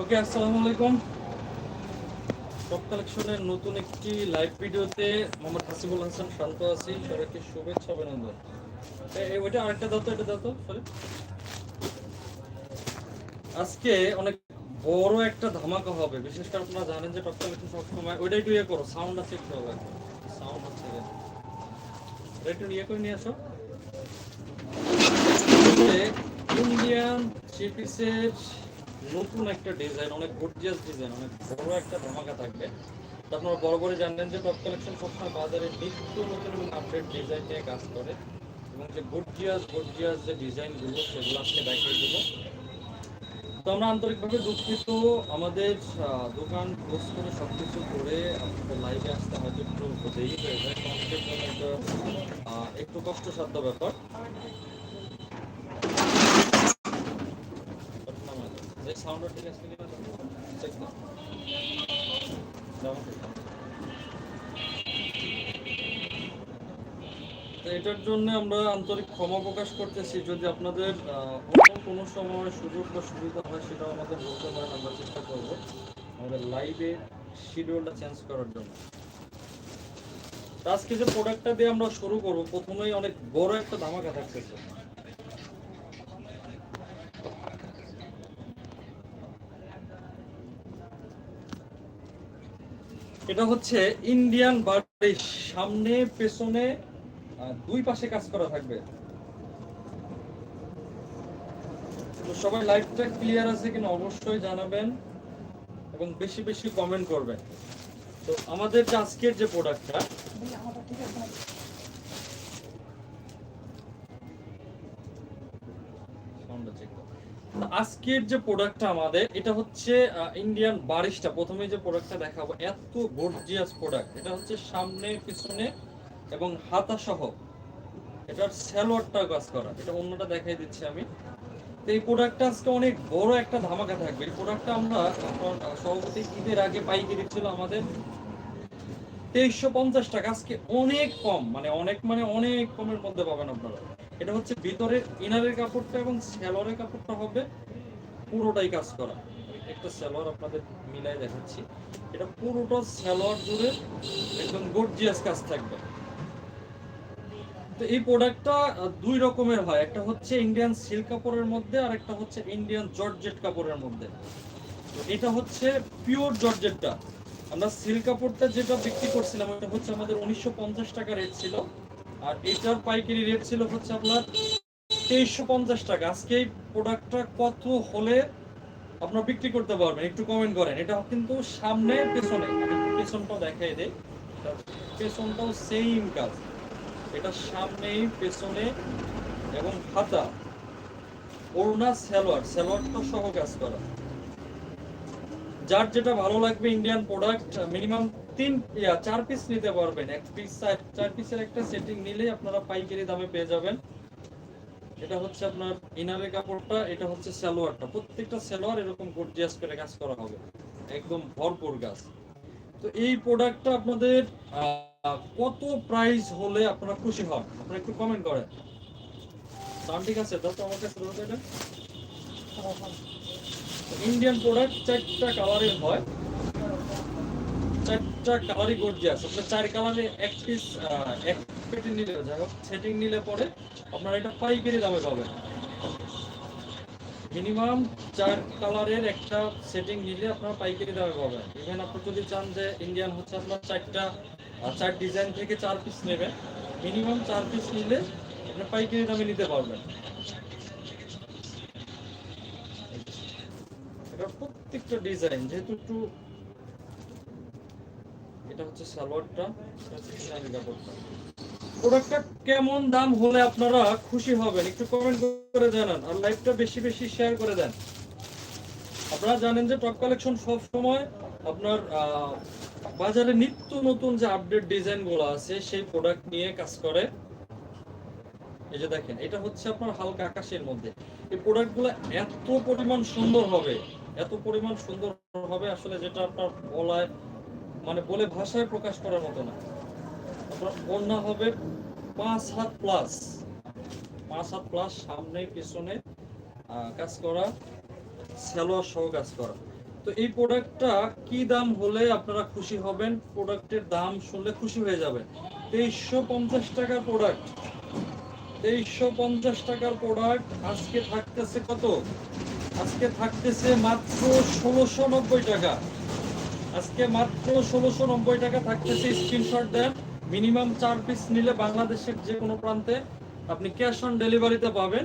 ওকে আসসালামু আলাইকুম কালেকশনের নতুন একটি লাইভ ভিডিওতে মোহাম্মদ হাসিবুল হাসান শান্ত আছি। সবাইকে শুভেচ্ছা, অভিনন্দন। আজকে অনেক বড় একটা ধামাকা হবে। বিশেষ করে আপনারা জানেন যে সবসময় একটু ইয়ে করো সাউন্ড আছে একটু হবে সাউন্ড হচ্ছে একটু ইয়ে করে নিয়ে আসো। ইন্ডিয়ান থ্রি পিসের নতুন একটা ডিজাইন অনেক গর্জিয়াস ডিজাইন অনেক বড় একটা ধামাকা থাকবে। আপনারা বড় করে জানলেন যে টপ কালেকশন সবসময় বাজারে নিত্য নতুন এবং আপডেট ডিজাইন নিয়ে কাজ করে। এবং যে গর্জিয়াস গর্জিয়াস যে ডিজাইনগুলো সেগুলো আজকে দেখিয়ে দেবো। তো আমরা আন্তরিকভাবে দুঃখিত। আমাদের দোকান ক্লোজ করে সব কিছু করে আপনাদের লাইভে আসতে হয়তো একটু দেরি হয়ে যায় আমাদের জন্য একটা একটু কষ্টসাধ্য ব্যাপার। সাউন্ডটা ঠিক আছে এটার জন্য আমরা আন্তরিক ক্ষমা প্রকাশ করতেছি। যদি আপনাদের কোনো সময় সুযোগ বা সুবিধা হয়, সেটাও আমাদের বলতে পারেন, আমরা চেষ্টা করব আমাদের লাইভে শিডিউলটা চেঞ্জ করার জন্য। আজকে যে প্রোডাক্টটা দিয়ে আমরা শুরু করব, প্রথমেই অনেক বড় একটা ধামাকা থাকতেছে। এটা হচ্ছে ইন্ডিয়ান বাড়ির সামনে, পেছনে দুই পাশে কাজ করা থাকবে। তো সবাই লাইভটা ক্লিয়ার আছে কিনা অবশ্যই জানাবেন এবং বেশি বেশি কমেন্ট করবেন। তো আমাদের যে আজকের যে প্রোডাক্টটা? আজকের যে প্রোডাক্টটা আমাদের, এটা হচ্ছে ইন্ডিয়ান বারিশটা প্রথমে যে প্রোডাক্টটা দেখাবো, এত গর্জিয়াস প্রোডাক্ট এটা হচ্ছে সামনে, পিছনে এবং হাতা সহ এটার স্যালোয়ারটা কাজ করা, এটা অন্যটা দেখাই দিচ্ছি আমি। তো এই প্রোডাক্টটা আজকে অনেক বড় একটা ধামাকা থাকবে। এই প্রোডাক্টটা আমরা সভাপতি ঈদের আগে পাইকারি ছিল আমাদের তেইশশো পঞ্চাশ টাকা। আজকে অনেক কম মানে অনেক মানে অনেক কমের মধ্যে পাবেন আপনারা। এটা হচ্ছে ভিতরের ইনারের কাপড়টা এবং স্যালোয়ারের কাপড়টা হবে পুরোটাই কাজ করা। একটা স্যালোয়ার আপনাদের মিলাই দেখাচ্ছি। এটা পুরোটা স্যালোয়ার জুড়ে একদম গর্জিয়াস কাজ থাকবে। তো এই প্রোডাক্টটা দুই রকমের হয়। একটা হচ্ছে ইন্ডিয়ান সিল্ক কাপড়ের মধ্যে আর একটা হচ্ছে ইন্ডিয়ান জর্জেট কাপড়ের মধ্যে। তো এটা হচ্ছে পিওর জর্জেটটা। আমরা সিল্ক কাপড়টা যেটা বিক্রি করছিলাম, এটা হচ্ছে আমাদের উনিশশো পঞ্চাশ টাকা রেট ছিল। আর এটার পাইকারি রেট ছিল হচ্ছে আপনার তেইশশো পঞ্চাশ টাকা। আজকে এই প্রোডাক্টটা কত হলে আপনারা বিক্রি করতে পারবেন? একটু কমেন্ট করেন। এটা কিন্তু সামনে, পেছনে। পেছনটাও দেখাই এটা পেছনটাও সেম কাজ। এটা সামনে, পেছনে এবং হাতা ওড়না সালোয়ার, সালোয়ারটা সহ কাজ করা। যার যেটা ভালো লাগবে ইন্ডিয়ান প্রোডাক্ট মিনিমাম তিন চার পিস নিতে পারবেন। এক পিস চার পিসের একটা সেটিং নিলেই আপনারা পাইকারি দামে পেয়ে যাবেন। এটা হচ্ছে আপনার ইনারের কাপড়টা, এটা হচ্ছে সালোয়ারটা। প্রত্যেকটা সালোয়ার এরকম গর্জিয়াস করে কাজ করা হবে। একদম ভরপুর গাছ। তো এই প্রোডাক্টটা আপনাদের কত প্রাইস হলে আপনারা খুশি হন? আপনারা একটু কমেন্ট করেন। দাম ঠিক আছে? দাও তো আমার কাছে, দাও এটা। ইন্ডিয়ান প্রোডাক্ট চারটা কালারের হয়। চারটা কালারই গর্জিয়াস আপনার চার কালারে এক পিস এক পেটি নিলে, যাই হোক সেটিং নিলে পরে আপনারা এটা পাইকারি দামে পাবেন। মিনিমাম চার কালারের একটা সেটিং নিলে আপনারা পাইকারি দামে পাবেন। ইভেন আপনি যদি চান যে ইন্ডিয়ান হচ্ছে আপনার চারটা চার ডিজাইন থেকে চার পিস নেবেন, মিনিমাম চার পিস নিলে আপনার পাইকারি দামে নিতে পারবেন। এটা প্রত্যেকটা ডিজাইন যেহেতু একটু এটা হচ্ছে সালোয়ারটা প্রোডাক্টটা কেমন দাম হলে আপনারা খুশি হবেন? একটু কমেন্ট করে জানান আর লাইভটা বেশি বেশি শেয়ার করে দেন। আপনারা জানেন যে টপ কালেকশন সব সময় আপনার বাজারে নিত্য নতুন যে আপডেট ডিজাইনগুলো আছে, সেই প্রোডাক্ট নিয়ে কাজ করে। এই যে দেখেন, এটা হচ্ছে আপনার হালকা আকাশের মধ্যে। এই প্রোডাক্টগুলো এত পরিমাণ সুন্দর হবে, এত পরিমাণ সুন্দর হবে আসলে যেটা আপনার বলায় মানে বলে ভাষায় প্রকাশ করার মতো না। ওড়না হবে পাঁচ হাত প্লাস পাঁচ হাত প্লাস সামনে, পিছনে কাজ করা, সালোয়ার সহ কাজ করা। তো এই প্রোডাক্টটা কি দাম হলে আপনারা খুশি হবেন? প্রোডাক্টের দাম শুনলে খুশি হয়ে যাবেন। তেইশশো পঞ্চাশ টাকার প্রোডাক্ট তেইশশো পঞ্চাশ টাকার প্রোডাক্ট আজকে থাকতেছে কত? আজকে থাকতেছে মাত্র ষোলোশো নব্বই টাকা। আজকে মাত্র ষোলোশো নব্বই টাকা থাকতেছে স্ক্রিনশট দেন। মিনিমাম চার পিস নিলে বাংলাদেশের যে কোনো প্রান্তে আপনি ক্যাশ অন ডেলিভারিতে পাবেন।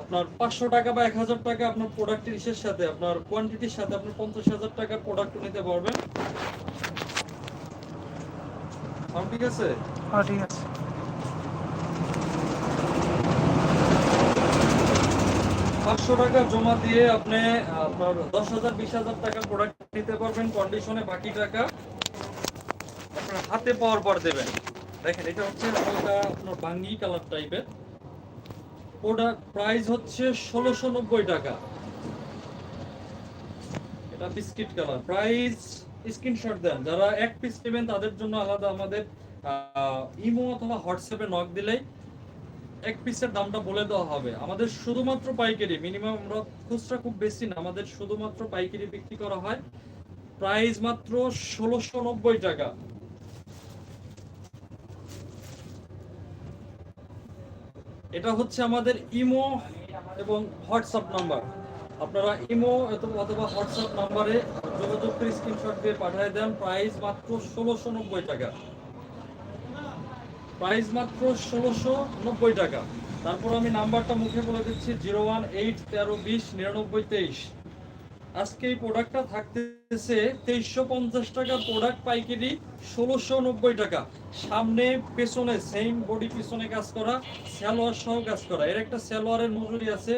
আপনার পাঁচশো টাকা বা এক হাজার টাকা আপনার প্রোডাক্টের ইসের সাথে আপনার কোয়ান্টিটির সাথে আপনি পঞ্চাশ হাজার টাকার প্রোডাক্ট নিতে পারবেন। ঠিক আছে? হ্যাঁ ঠিক আছে। পাঁচশো টাকা জমা দিয়ে আপনি আপনার দশ হাজার বিশ হাজার টাকার প্রোডাক্ট নিতে পারবেন। কন্ডিশনে বাকি টাকা আপনার হাতে পাওয়ার পর দেবেন। দেখেন, এটা হচ্ছে হালকা আপনার বাঙ্গি কালার টাইপের। প্রোডাক্ট প্রাইস হচ্ছে ষোলোশো নব্বই টাকা। এটা বিস্কিট কালার। প্রাইস স্ক্রিনশট দেন। যারা এক পিস নেবেন, তাদের জন্য আলাদা আমাদের ইমো অথবা হোয়াটসঅ্যাপে নক দিলেই এক পিসের দামটা বলে দেওয়া হবে। আমাদের শুধুমাত্র পাইকারি মিনিমাম আমরা খুচরা খুব বেশি না, আমাদের শুধুমাত্র পাইকারি বিক্রি করা হয়। প্রাইস মাত্র ষোলোশো নব্বই টাকা। এটা হচ্ছে আমাদের ইমো এবং হোয়াটসঅ্যাপ নাম্বার। আপনারা ইমো অথবা হোয়াটসঅ্যাপ নাম্বারে যোগাযোগ করে স্ক্রিনশট দিয়ে পাঠিয়ে দেন। প্রাইস মাত্র ষোলোশো নব্বই টাকা। প্রাইস মাত্র ষোলোশো নব্বই টাকা। তারপর আমি নাম্বারটা মুখে বলে দিচ্ছি, জিরো ওয়ান এইট তেরো বিশ নিরানব্বই তেইশ। আজকে এই প্রোডাক্টটা থাকতেছে তেইশশো পঞ্চাশ টাকা প্রোডাক্ট পাইকারি ষোলোশো নব্বই টাকা। সামনে, পেছনে সেম বডি পিছনে কাজ করা, সালোয়ার সহ কাজ করা। এর একটা সালোয়ারের মজুরি আছে।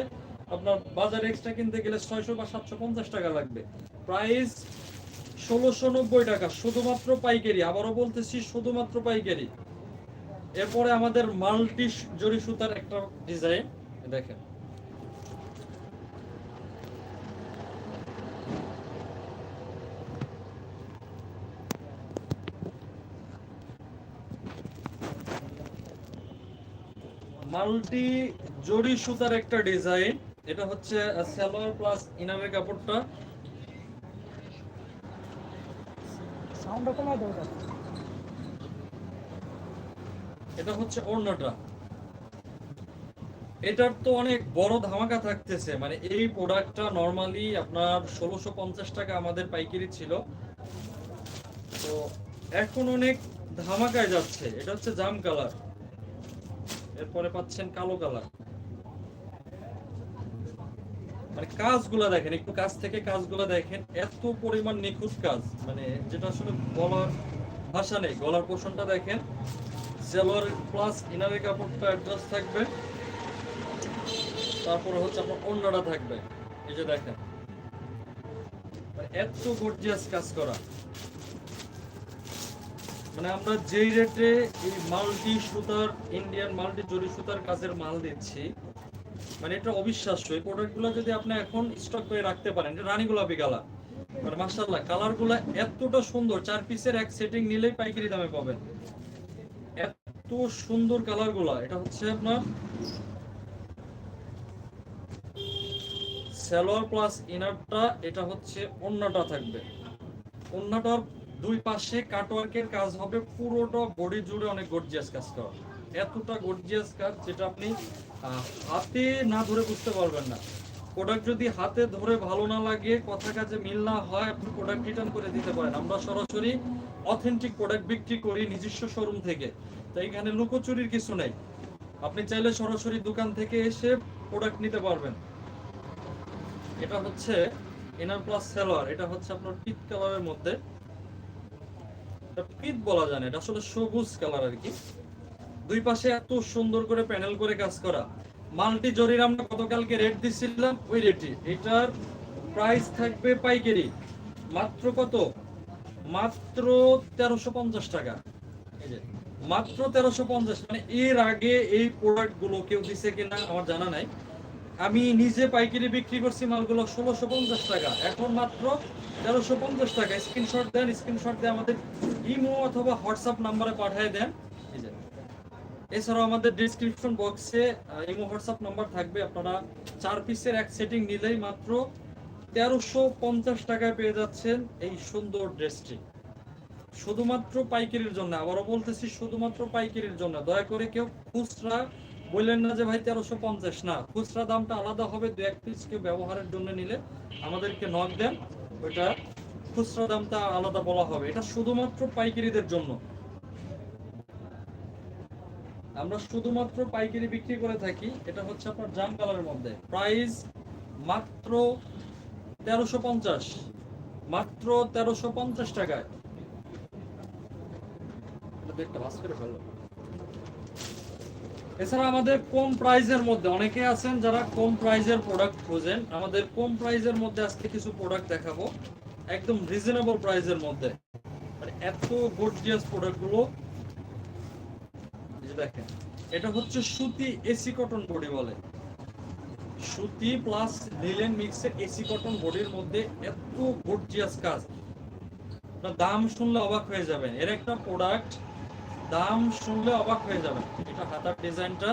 আপনার বাজারে এক্সট্রা কিনতে গেলে ছয়শো বা সাতশো পঞ্চাশ টাকা লাগবে। প্রাইস ষোলোশো নব্বই টাকা, শুধুমাত্র পাইকারি। আবারও বলতেছি, শুধুমাত্র পাইকারি। এরপরে আমাদের মাল্টি জরি সুতার একটা ডিজাইন দেখেন। মাল্টি জরি সুতার একটা ডিজাইন। এটা হচ্ছে সালোয়ার প্লাস ইনামে কাপড়টা। এটা হচ্ছে ওড়নাটা। এটার তো অনেক বড় ধামাকা থাকতেছে। মানে এই প্রোডাক্টটা নরমালি আপনার ষোলোশো পঞ্চাশ টাকা আমাদের পাইকারি ছিল। তো এখন অনেক ধামাকায় যাচ্ছে। এটা হচ্ছে জাম কালার। এরপরে পাচ্ছেন কালো কালার। মানে দেখেন, একটু কাজ থেকে দেখেন, এত পরিমাণ নিখুঁত কাজ। মানে যেটা আসলে ভাষা নেই, গলার পোষণটা দেখেন। সেলোয়ার প্লাস ইনারের কাপড়টা অ্যাডজাস্ট থাকবে। তারপরে হচ্ছে আপনার অন্যটা থাকবে। এই যে দেখেন। এত গর্জিয়াস কাজ করা। মানে আমরা যেই রেটে এই মাল্টি সুতার ইন্ডিয়ান মাল্টি জরি সুতার কাজের মাল দিচ্ছি মানে এটা অবিশ্বাস্য। এই প্রোডাক্টগুলো যদি আপনি এখন স্টক করে রাখতে পারেন, এটা রানী গোলাপি কালার মানে মাশাআল্লাহ কালারগুলো এতটা সুন্দর, চার পিসের এক সেটিং নিলেই পাইকারি দামে পাবেন। এত সুন্দর কালারগুলা এটা হচ্ছে আপনার সালোয়ার প্লাস ইনারটা এটা হচ্ছে অন্যটা থাকবে। অন্যটার দুই পাশে কাটওয়ার্কের কাজ হবে, পুরোটা বডি জুড়ে অনেক গর্জিয়াস কাজ করা। এতটা গর্জিয়াস কাজ যেটা আপনি হাতে না ধরে বুঝতে পারবেন না। প্রোডাক্ট যদি হাতে ধরে ভালো না লাগে, কথা কাজে মিল না হয়, আপনি প্রোডাক্ট রিটার্ন করে দিতে পারেন। আমরা সরাসরি অথেন্টিক প্রোডাক্ট বিক্রি করি নিজস্ব শোরুম থেকে। তাই এখানে লুকোচুরির কিছু নেই। আপনি চাইলে সরাসরি দোকান থেকে এসে প্রোডাক্ট নিতে পারবেন। এটা হচ্ছে এনার প্লাস সেলোয়ার এটা হচ্ছে আপনার পিট কালারের মধ্যে। এটা বলা যায় না, এটা আসলে সবুজ কালার আর কি। দুই পাশে এত সুন্দর করে প্যানেল করে কাজ করা। মাল্টি জরির আমরা গতকালকে রেট ওই রেটে এটার প্রাইস থাকবে পাইকারি। মাত্র কত? মাত্র তেরোশো পঞ্চাশ টাকা। মাত্র তেরোশো পঞ্চাশ। মানে এর আগে এই প্রোডাক্টগুলো কেউ দিছে কিনা আমার জানা নাই। আমি নিজে পাইকারি বিক্রি করছি মালগুলো ষোলোশো পঞ্চাশ টাকা। এখন মাত্র তেরোশো পঞ্চাশ টাকা। স্ক্রিনশট দেন, স্ক্রিনশট দিয়ে আমাদের ইমো অথবা হোয়াটসঅ্যাপ নাম্বারে পাঠিয়ে দেন। এছাড়াও আমাদের ডিসক্রিপশন বক্সে ইমো, হোয়াটসঅ্যাপ নাম্বার থাকবে। আপনারা চার পিসের এক সেটিং নিলেই মাত্র তেরোশো পঞ্চাশ টাকায় পেয়ে যাচ্ছেন এই সুন্দর ড্রেসটি শুধুমাত্র পাইকারির জন্য। আবারও বলতেছি, শুধুমাত্র পাইকারির জন্য। দয়া করে কেউ খুচরা বললেন না যে, ভাই, তেরোশো পঞ্চাশ না। খুচরা দামটা আলাদা হবে দু এক পিস কেউ ব্যবহারের জন্য নিলে আমাদেরকে নক দেন। ওইটা খুচরা দামটা আলাদা বলা হবে। এটা শুধুমাত্র পাইকারিদের জন্য। আমরা শুধুমাত্র পাইকারি বিক্রি করে থাকি, এটা হচ্ছে আপনার জাম কালারের মধ্যে। প্রাইস মাত্র তেরোশো পঞ্চাশ। মাত্র তেরোশো পঞ্চাশ টাকায়। এছাড়া আমাদের কম প্রাইজের মধ্যে, অনেকে আছেন যারা কম প্রাইজের প্রোডাক্ট খোঁজেন, আমাদের কম প্রাইজের মধ্যে আজকে কিছু প্রোডাক্ট দেখাবো। একদম রিজনেবল প্রাইজের মধ্যে। মানে এত গর্জিয়াস প্রোডাক্টগুলো। এই দেখেন, এটা হচ্ছে সুতি এসি কটন বডি বলে। সুতি প্লাস লিলেন মিক্সের এসি কটন বডির মধ্যে এত গর্জিয়াস কাজ। দাম শুনলে অবাক হয়ে যাবেন। এর একটা প্রোডাক্ট দাম শুনলে অবাক হয়ে যাবেন। এটা হাতার ডিজাইনটা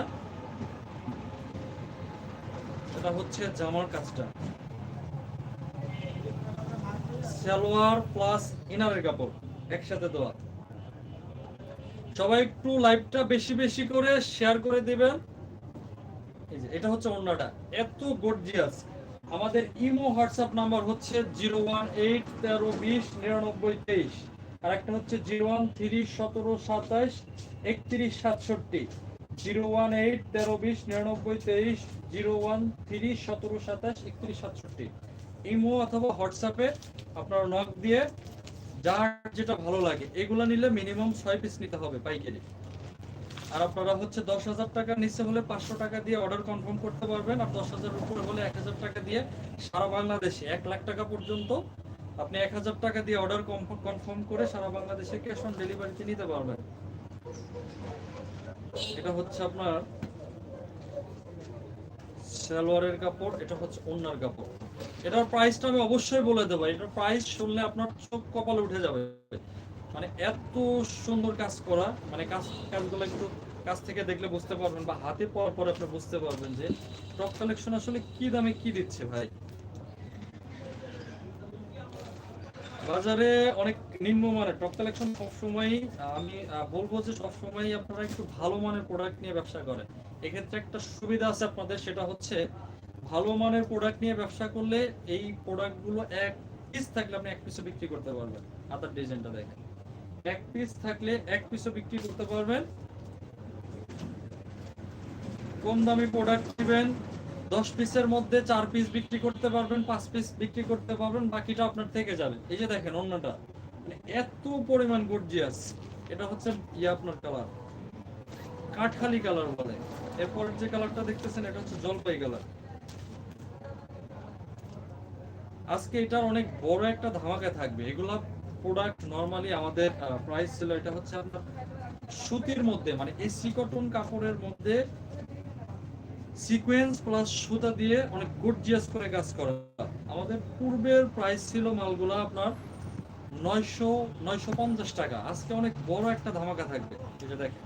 এটা হচ্ছে জামার কাজটা। সালোয়ার প্লাস ইনারের কাপড় একসাথে দেওয়া। সবাই একটু লাইভটা বেশি বেশি করে শেয়ার করে দিবেন। এটা হচ্ছে অন্যটা এত গর্জিয়াস আমাদের ইমো হোয়াটসঅ্যাপ নাম্বার হচ্ছে জিরো ওয়ান এইট তেরো বিশ নিরানব্বই তেইশ। আর একটা হচ্ছে জিরো ওয়ান থ্রি সতেরো সাতাশ একত্রিশ সাতষট্টি। জিরো ওয়ান এইট তেরো বিশ নিরানব্বই তেইশ, জিরো ওয়ান থ্রি সতেরো সাতাশ একত্রিশ সাতষট্টি। ইমো অথবা হোয়াটসঅ্যাপে আপনারা নক দিয়ে যার যেটা ভালো লাগে, এগুলো নিলে মিনিমাম ছয় পিস নিতে হবে পাইকারি। আর আপনারা হচ্ছে দশ হাজার টাকার নিচে হলে পাঁচশো টাকা দিয়ে অর্ডার কনফার্ম করতে পারবেন, আর দশ হাজার উপরে হলে এক হাজার টাকা দিয়ে সারা বাংলাদেশে, এক লাখ টাকা পর্যন্ত আপনি এক হাজার টাকা দিয়ে অর্ডার কনফার্ম করে সারা বাংলাদেশে ক্যাশ অন ডেলিভারিতে নিতে পারবেন। এটা হচ্ছে আপনার সালোয়ারের কাপড়, এটা হচ্ছে ওন্নার কাপড়। এটার প্রাইসটা আমি অবশ্যই বলে দেবো। এটার প্রাইস শুনলে আপনার চোখ কপালে উঠে যাবে। মানে এত সুন্দর কাজ করা মানে কাজ কাজগুলো একটু কাছ থেকে দেখলে বুঝতে পারবেন বা হাতে পাওয়ার পর আপনি বুঝতে পারবেন যে টপ কালেকশন আসলে কি দামে কি দিচ্ছে ভাই। বাজারে অনেক নিম্নমানের টপ কালেকশন সবসময় আমি বলব যে সবসময় আপনারা একটু ভালো মানের প্রোডাক্ট নিয়ে ব্যবসা করেন। এক্ষেত্রে একটা সুবিধা আছে আপনাদের, সেটা হচ্ছে ভালো মানের প্রোডাক্ট নিয়ে ব্যবসা করলে এই প্রোডাক্টগুলো এক পিস থাকলে আপনি এক পিসও বিক্রি করতে পারবেন। হাতার ডিজাইনটা দেখেন। এক পিস থাকলে এক পিসও বিক্রি করতে পারবেন। কম দামি প্রোডাক্ট দিবেন দশ পিসের মধ্যে চার পিস বিক্রি করতে পারবেন, পাঁচ পিস বিক্রি করতে পারবেন, বাকিটা আপনার থেকে যাবে। এই যে দেখেন অন্যটা মানে এত পরিমাণ গর্জিয়াস এটা হচ্ছে ইয়ে আপনার কালার কাঠখালি কালার বলে। এরপর যে কালারটা দেখতেছেন, এটা হচ্ছে জলপাই কালার আজকে এটার অনেক বড় একটা ধামাকা থাকবে। এগুলা প্রোডাক্ট নরমালি আমাদের প্রাইস ছিল, এটা হচ্ছে আপনার সুতির মধ্যে মানে এসি কটন কাপড়ের মধ্যে সিকোয়েন্স প্লাস সুতা দিয়ে অনেক গর্জিয়াস করে কাজ করা। আমাদের পূর্বের প্রাইস ছিল মালগুলা আপনার নয়শো নয়শো পঞ্চাশ টাকা। আজকে অনেক বড় একটা ধামাকা থাকবে, এটা দেখেন।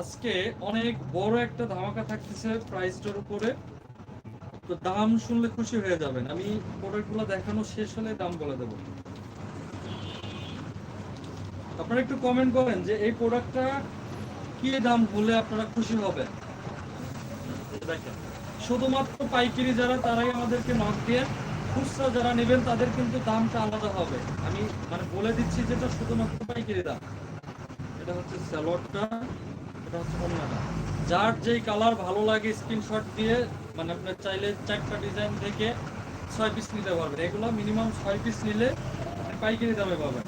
আজকে অনেক বড় একটা ধামাকা থাকতেছে প্রাইসটার উপরে। তো দাম শুনলে খুশি হয়ে যাবেন। আমি প্রোডাক্টগুলো দেখানো শেষ হলে দাম বলে দেবো। আপনারা একটু কমেন্ট করেন যে এই প্রোডাক্টটা কি দাম হলে আপনারা খুশি হবেন? শুধুমাত্র পাইকারি যারা তারাই আমাদেরকে নক দিয়ে খুচরা যারা নেবেন তাদের কিন্তু দামটা আলাদা হবে। আমি মানে বলে দিচ্ছি যেটা শুধুমাত্র পাইকারি দাম। এটা হচ্ছে স্যালোয়ারটা এটা হচ্ছে অন্যটা। যার যেই কালার ভালো লাগে স্ক্রিনশট দিয়ে মানে আপনার চাইলে চারটা ডিজাইন থেকে ছয় পিস নিতে পারবেন। এগুলো মিনিমাম ছয় পিস নিলে পাইকারি দামে পাবেন।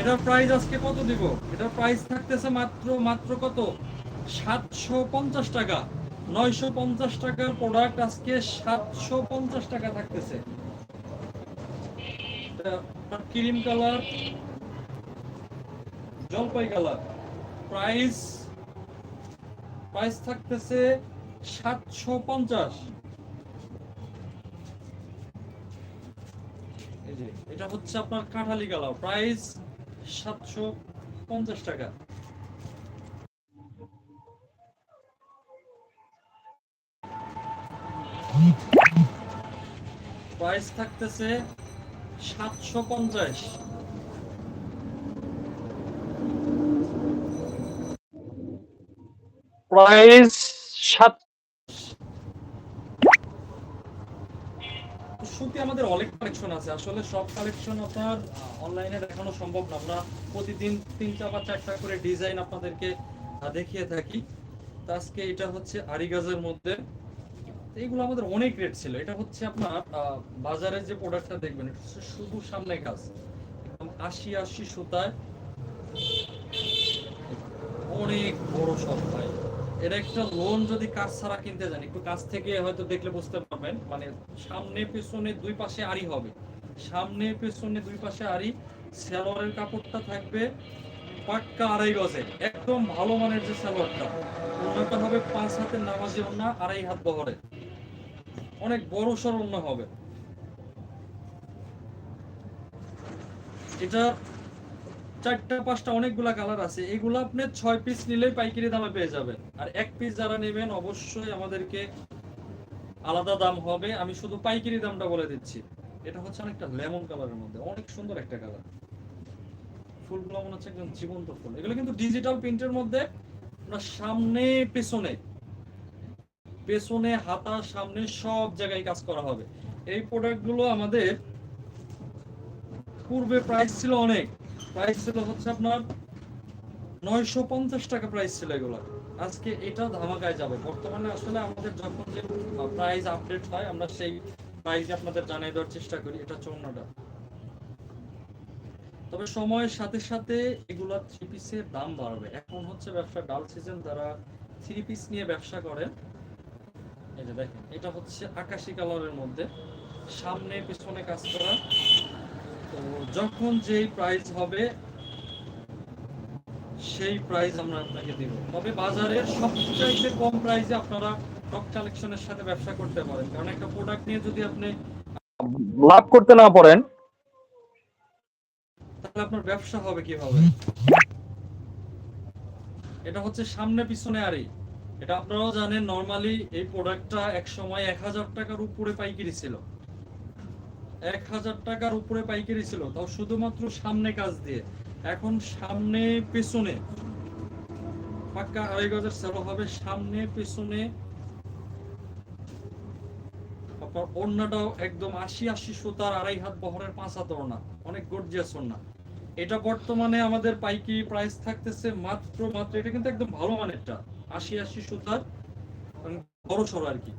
এটার প্রাইস আজকে কত দিব? এটার প্রাইস থাকতেছে মাত্র মাত্র কত? সাতশো পঞ্চাশ টাকা। নয়শো পঞ্চাশ টাকার প্রোডাক্ট আজকে সাতশো পঞ্চাশ টাকা থাকতেছে। ক্রিম কালার জলপাই কালার প্রাইস প্রাইস থাকতেছে সাতশো পঞ্চাশ। এটা হচ্ছে আপনার কাঁঠালি কালার প্রাইস সাতশো পঞ্চাশ টাকা। প্রাইস থাকতেছে সাতশো পঞ্চাশ। আমাদের অনেক কালেকশন আছে। আসলে সব কালেকশন আপনার অনলাইনে দেখানো সম্ভব না। আমরা প্রতিদিন তিনটা বা চারটা করে ডিজাইন আপনাদেরকে দেখিয়ে থাকি। আজকে এটা হচ্ছে আরিগাজের মধ্যে। তো এগুলো আমাদের অনেক রেট ছিল। এটা হচ্ছে আপনার আহ, বাজারে যে প্রোডাক্টটা দেখবেন এটা হচ্ছে শুধু সামনে কাজ। আশি আশি সুতায়। অনেক বড় সব ভাই। এটা একটা লোন যদি কাজ ছাড়া কিনতে যান, একটু কাছ থেকে হয়তো দেখলে বুঝতে পারবেন মানে সামনে পেছনে দুই পাশে আড়ি হবে। সামনে পেছনে দুই পাশে আড়ি, সালোয়ারের কাপড়টা থাকবে পাক্কা আড়াই গজে, একদম ভালো মানের যে সালোয়ারটা। ওনাটা হবে পাঁচ হাতের নামাজি ওনা আড়াই হাত বহরে। অনেক বড় সর ওনা হবে। এটা চারটা, পাঁচটা অনেকগুলা কালার আছে। এগুলো আপনি ছয় পিস নিলেই পাইকারি দামে পেয়ে যাবেন। আর এক পিস যারা নেবেন, অবশ্যই আমাদেরকে আলাদা দাম হবে। আমি শুধু পাইকারি দামটা বলে দিচ্ছি। এটা হচ্ছে অনেকটা লেমন কালারের মধ্যে। অনেক সুন্দর একটা কালার ফুলগুলো মনে হচ্ছে একদম জীবন্ত ফুল। এগুলো কিন্তু ডিজিটাল প্রিন্টের মধ্যে আপনার সামনে, পেছনে পেছনে, হাতা, সামনে সব জায়গায় কাজ করা হবে। এই প্রোডাক্টগুলো আমাদের পূর্বে প্রাইস ছিল অনেক। প্রাইস ছিল হচ্ছে আপনার নয়শো পঞ্চাশ টাকা প্রাইস ছিল এগুলো। আজকে এটা ধামাকায় যাবে। বর্তমানে আসলে আমাদের যখন যে প্রাইস আপডেট হয়, আমরা সেই প্রাইস আপনাদের জানিয়ে দেওয়ার চেষ্টা করি। এটা তবে সময়ের সাথে সাথে এগুলা থ্রি পিসের দাম বাড়বে। এখন হচ্ছে ব্যবসা ডাল সিজন যারা থ্রি পিস নিয়ে ব্যবসা করেন, এই যে দেখেন, এটা হচ্ছে আকাশি কালারের মধ্যে। সামনে পিছনে কাজ করা। তো যখন যেই প্রাইস হবে সেই প্রাইস আমরা আপনাকে দিব। তবে বাজারের সবচাইতে কম প্রাইসে আপনারা টপ কালেকশনের সাথে ব্যবসা করতে পারেন। কারণ একটা প্রোডাক্ট নিয়ে যদি আপনি লাভ করতে না পারেন তাহলে আপনার ব্যবসা হবে কীভাবে? এটা হচ্ছে সামনে পিছনে আরই এটা আপনারাও জানেন নরমালি এই প্রোডাক্টটা এক সময় এক হাজার টাকার উপরে পাইকারি ছিল। এক হাজার টাকার উপরে পাইকারি ছিল, তাও শুধুমাত্র সামনে কাজ দিয়ে। এখন সামনে, পেছনে। পাক্কা আড়াই গজের সেলো হবে, সামনে, পেছনে। ওড়নাটাও একদম আশি আশি সুতার আড়াই হাত বহরের পাঁচ হাত ওড়না অনেক গর্জিয়াস ওড়না। এটা বর্তমানে আমাদের পাইকি প্রাইস থাকতেছে মাত্র মাত্র, এটা কিন্তু একদম ভালো মানেরটা। আশি আশি সুতার বড় সড়ো আর কি।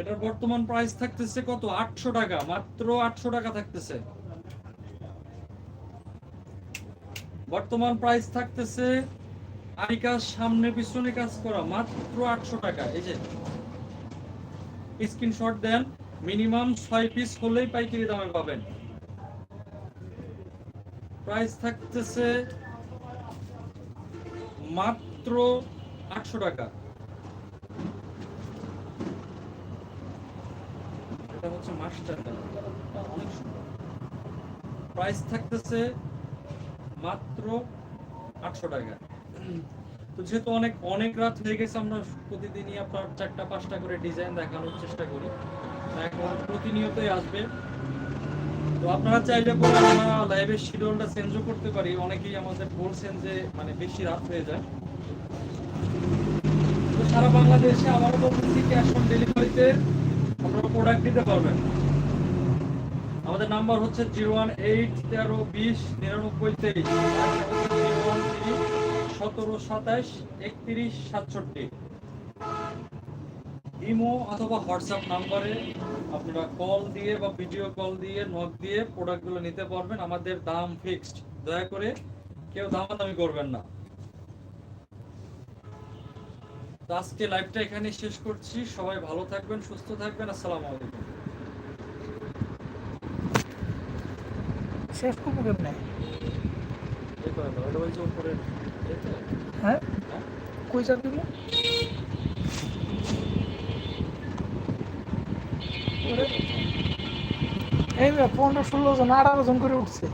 এটার বর্তমান প্রাইস থাকতেছে কত? আটশো টাকা, মাত্র আটশো টাকা থাকতেছে। বর্তমান প্রাইস থাকতেছে আরিকার সামনে পিছনে কাজ করা, মাত্র আটশো টাকা। এই যে স্ক্রিনশট দেন মিনিমাম ছয় পিস হলেই পাইকারি দামে পাবেন। প্রাইস থাকতেছে মাত্র আটশো টাকা। হচ্ছে মাস্টার অনেক সুন্দর। প্রাইস থাকতেছে মাত্র আটশো টাকা। তো যেহেতু অনেক অনেক রাত হয়ে গেছে, আমরা প্রতিদিনই আপনার চারটা, পাঁচটা করে ডিজাইন দেখানোর চেষ্টা করি। এখন প্রতিনিয়তই আসবে। তো আপনারা চাইলে পরে আমরা লাইভের শিডিউলটা চেঞ্জও করতে পারি। অনেকেই আমাদের বলছেন যে মানে বেশি রাত হয়ে যায়। তো সারা বাংলাদেশে আমারও বলতেছি ক্যাশ অন ডেলিভারিতে প্রোডাক্ট দিতে পারবেন আমাদের নাম্বার হচ্ছে জিরো ওয়ান এইট তেরো বিশ নিরানব্বই তেইশ সতেরো সাতাশ একত্রিশ সাতষট্টি ইমো অথবা হোয়াটসঅ্যাপ নাম্বারে আপনারা কল দিয়ে বা ভিডিও কল দিয়ে নক দিয়ে প্রোডাক্টগুলো নিতে পারবেন আমাদের দাম ফিক্সড দয়া করে কেউ দামাদামি করবেন না তো আজকে লাইভটা এখানে শেষ করছি। সবাই ভালো থাকবেন সুস্থ থাকবেন। আসসালামু আলাইকুম। সেফ করব কেমনে? হ্যাঁ? হ্যাঁ? কই দিব এই পনেরো ষোলো জন আঠারো জন করে উঠছে।